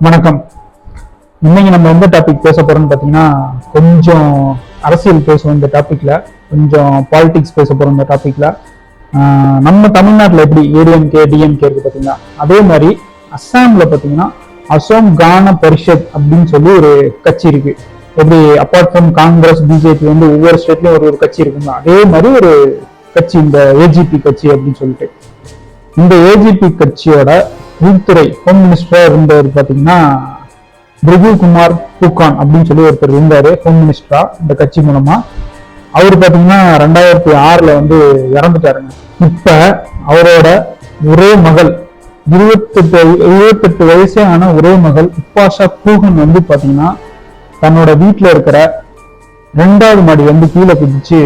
வணக்கம். இன்னைக்கு நம்ம எந்த டாபிக் பேச போறோம்னு பார்த்தீங்கன்னா கொஞ்சம் அரசியல் பேசுவோம் இந்த டாபிக்ல கொஞ்சம் பாலிடிக்ஸ் பேச போறோம் இந்த டாபிக்ல நம்ம தமிழ்நாட்டில் எப்படி ஏடிஎம்கே டிஎம்கே இருக்கு பார்த்தீங்கன்னா அதே மாதிரி அஸ்ஸாம்ல பார்த்தீங்கன்னா அசோம் கான பரிஷத் அப்படின்னு சொல்லி ஒரு கட்சி இருக்கு. எப்படி அப்பார்ட் ஃப்ரம் காங்கிரஸ் பிஜேபி வந்து ஒவ்வொரு ஸ்டேட்லயும் ஒரு ஒரு கட்சி இருக்குங்க அதே மாதிரி ஒரு கட்சி இந்த ஏஜிபி கட்சி அப்படின்னு சொல்லிட்டு. இந்த ஏஜிபி கட்சியோட உள்துறை ஹோம் மினிஸ்டரா இருந்தவர் பாத்தீங்கன்னா பிருகு குமார் பூகான் அப்படின்னு சொல்லி ஒருத்தர் இருந்தாரு. ஹோம் மினிஸ்டரா இந்த கட்சி மூலமா. அவர் பாத்தீங்கன்னா ரெண்டாயிரத்தி ஆறுல வந்து இறந்துட்டாருங்க. இப்ப அவரோட ஒரே மகள் இருபத்தெட்டு இருபத்தெட்டு வயசே ஆன ஒரே மகள் உப்பாஷா பூகன் வந்து பாத்தீங்கன்னா தன்னோட வீட்டுல இருக்கிற ரெண்டாவது மாடி வந்து கீழே குதிச்சு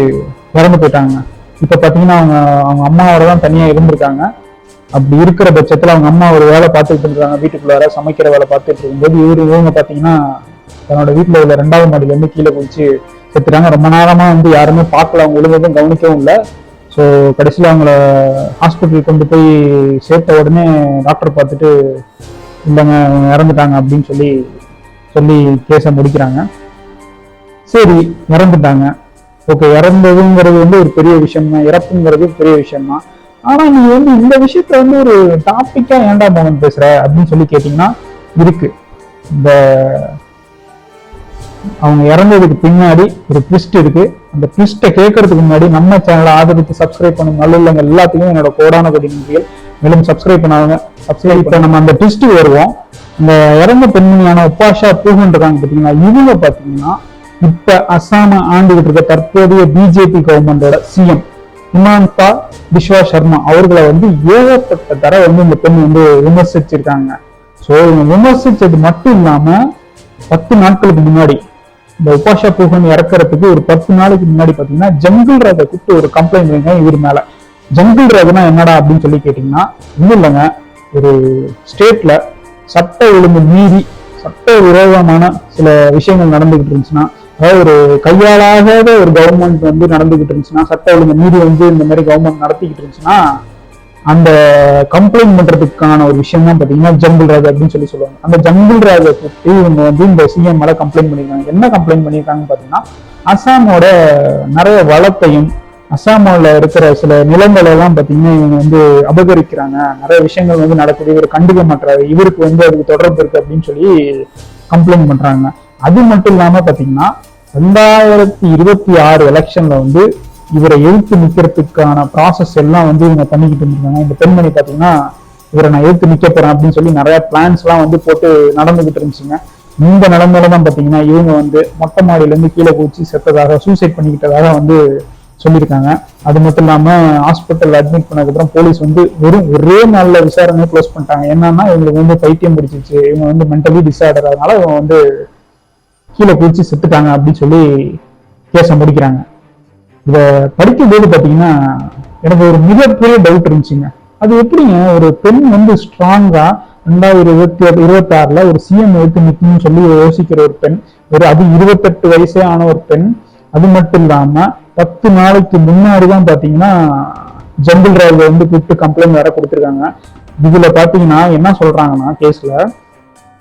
இறந்து போயிட்டாங்க. இப்ப பாத்தீங்கன்னா அவங்க அவங்க அம்மாவோட தான் தனியா இருந்திருக்காங்க. அப்படி இருக்கிற பட்சத்துல அவங்க அம்மா ஒரு வேலை பார்த்துட்டு இருக்காங்க வீட்டுக்குள்ளார சமைக்கிற வேலை பார்த்துட்டு இருக்கும்போது இவர் இவங்க பாத்தீங்கன்னா தன்னோட வீட்டுல உள்ள ரெண்டாவது மாடியில இருந்து கீழே குதிச்சு செத்துறாங்க ரொம்ப நேரமா வந்து யாருமே பார்க்கல அவங்க ஒழுங்கதும் கவனிக்கவும் இல்லை. ஸோ கடைசியில் அவங்கள ஹாஸ்பிட்டல் கொண்டு போய் சேர்த்த உடனே டாக்டர் பார்த்துட்டு இல்லைங்க இறந்துட்டாங்க அப்படின்னு சொல்லி சொல்லி கேஸை முடிக்கிறாங்க. சரி இறந்துட்டாங்க. ஓகே இறந்ததுங்கிறது வந்து ஒரு பெரிய விஷயம் தான் இறப்புங்கிறது பெரிய விஷயம் தான் ஆனா நீ வந்து இந்த விஷயத்த வந்து ஒரு டாபிக்கா ஏன்டா மோகன் பேசுற அப்படின்னு சொல்லி கேட்டீங்கன்னா இருக்கு. இந்த அவங்க இறந்ததுக்கு பின்னாடி ஒரு ட்விஸ்ட் இருக்கு. அந்த ட்விஸ்ட்டை கேட்கறதுக்கு முன்னாடி நம்ம சேனலை ஆதரித்து சப்ஸ்கிரைப் பண்ணும் நல்லுள்ளங்க எல்லாத்துக்கும் என்னோட கோடான கொடி நன்றிகள். மேலும் சப்ஸ்கிரைப் பண்ணாங்க சப்ஸ்கிரைப் பண்ண. நம்ம அந்த ட்விஸ்ட் வருவோம். இந்த இறந்த பெண்மணியான உப்பாஷா பூகன் இருக்காங்க பார்த்தீங்கன்னா இவங்க பார்த்தீங்கன்னா இப்ப அஸ்ஸாம ஆண்டுகிட்டு இருக்க தற்போதைய பிஜேபி கவர்மெண்டோட சிஎம் ஹிமாந்தா பிஸ்வா சர்மா அவர்களை வந்து ஏகப்பட்ட தர வந்து இந்த பெண் வந்து விமர்சிச்சிருக்காங்க. ஸோ இவங்க விமர்சிச்சது மட்டும் இல்லாம பத்து நாட்களுக்கு முன்னாடி இந்த உபாஷா பூகன் இறக்கறதுக்கு ஒரு பத்து நாளைக்கு முன்னாடி பாத்தீங்கன்னா ஜங்கிள் ராஜை கூப்பிட்டு ஒரு கம்ப்ளைண்ட் வைங்க இவர் மேல. ஜங்கிள் ராஜனா என்னடா அப்படின்னு சொல்லி கேட்டீங்கன்னா இன்னும் இல்லைங்க. ஒரு ஸ்டேட்ல சட்ட ஒழுங்கு மீறி சட்ட விரோதமான சில விஷயங்கள் நடந்துகிட்டு இருந்துச்சுன்னா ஒரு கையாளாகாத ஒரு கவர்மெண்ட் வந்து நடந்துகிட்டு இருந்துச்சுன்னா சட்ட ஒழுங்கு நீதி வந்து இந்த மாதிரி கவர்மெண்ட் நடத்திக்கிட்டு இருந்துச்சுன்னா அந்த கம்ப்ளைண்ட் பண்றதுக்கான ஒரு விஷயம் தான் பாத்தீங்கன்னா ஜங்கிள் ராஜா அப்படின்னு சொல்லி சொல்லுவாங்க. அந்த ஜங்கிள் ராஜை பற்றி இவங்க வந்து இந்த சிஎம் மேல கம்ப்ளைண்ட் பண்ணியிருக்காங்க. என்ன கம்ப்ளைண்ட் பண்ணியிருக்காங்கன்னு பாத்தீங்கன்னா அசாமோட நிறைய வளத்தையும் அசாமில் இருக்கிற சில நிலங்களை எல்லாம் பார்த்தீங்கன்னா இவங்க வந்து அபகரிக்கிறாங்க. நிறைய விஷயங்கள் வந்து நடக்குது. இவர் கண்டுக்க மாட்டாரு இவருக்கு வந்து அதுக்கு தொடர்பு இருக்கு அப்படின்னு சொல்லி கம்ப்ளைண்ட் பண்றாங்க. அது மட்டும் இல்லாம பாத்தீங்கன்னா ரெண்டாயிரத்தி இருபத்தி ஆறு எலெக்ஷன்ல வந்து இவரை எழுத்து நிக்கிறதுக்கான ப்ராசஸ் எல்லாம் வந்து இவங்க பண்ணிக்கிட்டு இருந்திருக்காங்க இந்த பெண்மணி பாத்தீங்கன்னா இவரை நான் எழுத்து நிக்க போறேன் அப்படின்னு சொல்லி நிறைய பிளான்ஸ் எல்லாம் வந்து போட்டு நடந்துகிட்டு இருந்துச்சுங்க. இந்த நிலைமையில தான் பாத்தீங்கன்னா இவங்க வந்து மொட்டை மாடியில இருந்து கீழே போச்சு செத்ததாக சூசைட் பண்ணிக்கிட்டதாக வந்து சொல்லியிருக்காங்க. அது மட்டும் இல்லாம ஹாஸ்பிட்டல் அட்மிட் பண்ணதுக்கப்புறம் போலீஸ் வந்து வெறும் ஒரே நாள்ல விசாரணையை க்ளோஸ் பண்ணிட்டாங்க. என்னன்னா இவங்களுக்கு வந்து பைத்தியம் பிடிச்சிச்சு இவங்க வந்து மென்டலி டிசார்டர் அதனால இவங்க வந்து கீழே குதிச்சு செத்துட்டாங்க அப்படின்னு சொல்லி கேஸை முடிக்கிறாங்க. இதை படிக்கும்போது பார்த்தீங்கன்னா எனக்கு ஒரு மிகப்பெரிய டவுட் இருந்துச்சுங்க. அது எப்படிங்க ஒரு பெண் வந்து ஸ்ட்ராங்கா ரெண்டாயிரம் இருபத்தி இருபத்தி ஆறுல ஒரு சிஎம் எடுத்து நிற்கணும்னு சொல்லி யோசிக்கிற ஒரு பெண் ஒரு அது இருபத்தெட்டு வயசே ஆன ஒரு பெண் அது மட்டும் இல்லாம பத்து நாளைக்கு முன்னாடி தான் பாத்தீங்கன்னா ஜங்கிள் ராஜ் வந்து கூப்பிட்டு கம்ப்ளைண்ட் வேற கொடுத்துருக்காங்க. இதுல பாத்தீங்கன்னா என்ன சொல்றாங்கன்னா கேஸ்ல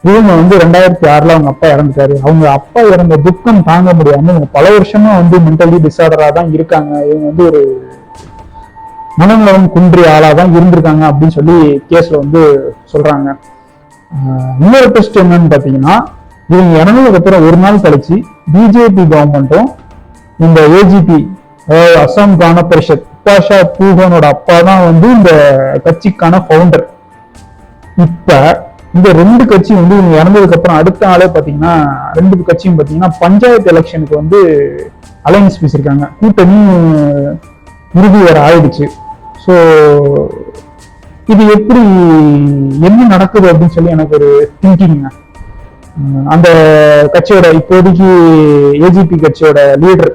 இவங்க வந்து ரெண்டாயிரத்தி ஆறுல அவங்க அப்பா இறந்துட்டாரு. அவங்க அப்பா இறந்த துக்கம் தாங்க முடியாம இவங்க பல வருஷமா வந்து மென்டலி டிசார்டரா தான் இருக்காங்க. இவங்க வந்து ஒரு மனநலம் குன்றிய ஆளா தான் இருந்திருக்காங்க அப்படின்னு சொல்லி கேஸ்ல வந்து சொல்றாங்க. இன்னொரு டெஸ்ட் என்னன்னு பாத்தீங்கன்னா இவங்க இறந்ததுக்கு அப்புறம் ஒரு நாள் கழிச்சு பிஜேபி கவர்மெண்ட்டும் இந்த ஏஜிபி அதாவது அசாம் கான பரிஷத் உபாஷா பூகனோட அப்பா தான் வந்து இந்த கட்சிக்கான ஃபவுண்டர் இப்ப இந்த ரெண்டு கட்சி வந்து இவங்க இறந்ததுக்கு அப்புறம் அடுத்த ஆளே பாத்தீங்கன்னா ரெண்டு கட்சியும் பாத்தீங்கன்னா பஞ்சாயத்து எலெக்ஷனுக்கு வந்து அலைன்ஸ் பேசியிருக்காங்க. கூட்டணி இறுதி வர ஆயிடுச்சு. ஸோ இது எப்படி என்ன நடக்குது அப்படின்னு சொல்லி எனக்கு ஒரு திங்கிங்க அந்த கட்சியோட இப்போதைக்கு ஏஜிபி கட்சியோட லீடர்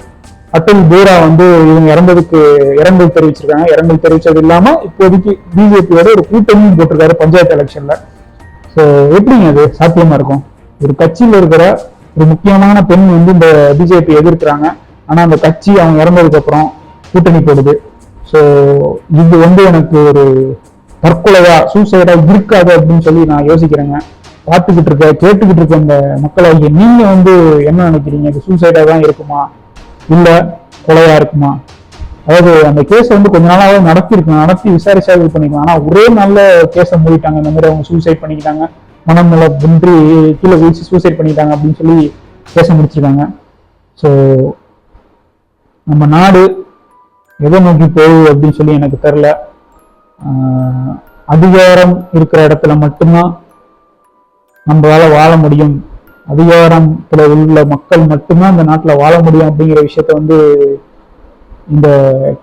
அட்டல் பேரா வந்து இவங்க இறந்ததுக்கு இரங்கல் தெரிவிச்சிருக்காங்க. இரங்கல் தெரிவிச்சது இல்லாம இப்போதைக்கு பிஜேபியோட ஒரு கூட்டணியும் போட்டிருக்காரு பஞ்சாயத்து எலெக்ஷன்ல ஸோ எப்படிங்க அது சாத்தியமா இருக்கும்? ஒரு கட்சியில இருக்கிற ஒரு முக்கியமான பெண் வந்து இந்த பிஜேபி எதிர்க்கிறாங்க. ஆனா அந்த கட்சி அவங்க இறந்ததுக்கு அப்புறம் கூட்டணி போடுது. ஸோ இது வந்து எனக்கு ஒரு தற்கொலையா சூசைடா இருக்காது அப்படின்னு சொல்லி நான் யோசிக்கிறேங்க. பார்த்துக்கிட்டு இருக்க கேட்டுக்கிட்டு இருக்க இந்த மக்களாகிய நீங்க வந்து என்ன நினைக்கிறீங்க? இது சூசைடா தான் இருக்குமா? இல்ல கொலையா இருக்குமா? அதாவது அந்த கேஸ் வந்து கொஞ்ச நாளாவே நடத்திருக்கலாம் நடத்தி விசாரிச்சா இது பண்ணிக்கலாம். ஆனா ஒரே நல்ல கேஸை மூடிட்டாங்க. இந்த மாதிரி அவங்க சூசைட் பண்ணிக்கிட்டாங்க. மனம் நல குன்றி கீழே வீழ்ச்சி சூசைட் பண்ணிட்டாங்க அப்படின்னு சொல்லி கேஸை முடிச்சிருக்காங்க. ஸோ நம்ம நாடு எதை நோக்கி போகுது அப்படின்னு சொல்லி எனக்கு தெரில ஆஹ் அதிகாரம் இருக்கிற இடத்துல மட்டும்தான் நம்மளால வாழ முடியும். அதிகாரத்தில் உள்ள மக்கள் மட்டும்தான் இந்த நாட்டுல வாழ முடியும் அப்படிங்கிற விஷயத்த வந்து இந்த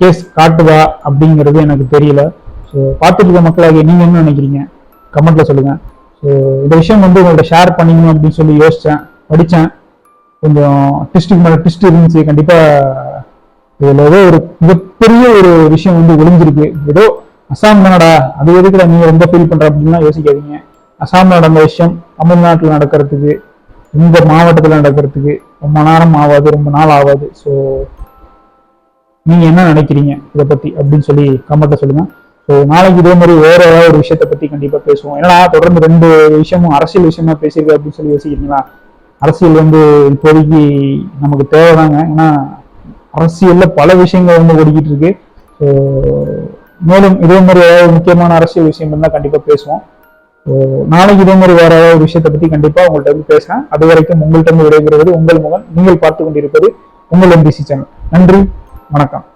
கேஸ் காட்டுதா அப்படிங்கிறது எனக்கு தெரியல. ஸோ பார்த்துட்டு இருக்க மக்களாகிய நீங்க என்ன நினைக்கிறீங்க? கமெண்ட்ல சொல்லுங்க. ஸோ இந்த விஷயம் வந்து உங்கள்ட்ட ஷேர் பண்ணிக்கணும் அப்படின்னு சொல்லி யோசிச்சேன் படித்தேன் கொஞ்சம் டிஸ்ட்டுக்கு மேலே டிஸ்ட் இருந்துச்சு. கண்டிப்பாக இதில் ஏதோ ஒரு மிகப்பெரிய ஒரு விஷயம் வந்து ஒளிஞ்சிருக்கு. ஏதோ அசாம் தானடா அது எதுக்குடா நீங்கள் ரொம்ப ஃபீல் பண்ணுற அப்படின்லாம் யோசிக்காதீங்க. அசாம் நடந்த விஷயம் தமிழ்நாட்டில் நடக்கிறதுக்கு இந்த மாவட்டத்தில் நடக்கிறதுக்கு ரொம்ப நேரம் ஆகாது ரொம்ப நாள் ஆகாது. ஸோ நீங்க என்ன நினைக்கிறீங்க இதை பத்தி அப்படின்னு சொல்லி கமெண்ட்ல சொல்லுங்க. ஸோ நாளைக்கு இதே மாதிரி வேற ஏதாவது ஒரு விஷயத்தை பத்தி கண்டிப்பா பேசுவோம். ஏன்னா தொடர்ந்து ரெண்டு விஷயமும் அரசியல் விஷயமா பேசியிருக்கு அப்படின்னு சொல்லி யோசிக்கிறீங்களா? அரசியல் வந்து இப்போதைக்கு நமக்கு தேவைதாங்க. ஏன்னா அரசியல்ல பல விஷயங்கள் வந்து ஓடிக்கிட்டு இருக்கு. ஸோ மேலும் இதே மாதிரி ஏதாவது முக்கியமான அரசியல் விஷயம் இருந்தால் கண்டிப்பா பேசுவோம். ஸோ நாளைக்கு இதே மாதிரி வேற ஏதாவது ஒரு விஷயத்தை பத்தி கண்டிப்பா உங்கள்கிட்ட வந்து பேசுறேன். அது வரைக்கும் உங்கள்கிட்ட இருந்து விடைபெறுவது உங்கள் முகம். நீங்கள் பார்த்து கொண்டிருப்பது உங்கள் எம்பிசி சேனல் நன்றி. வணக்கம்.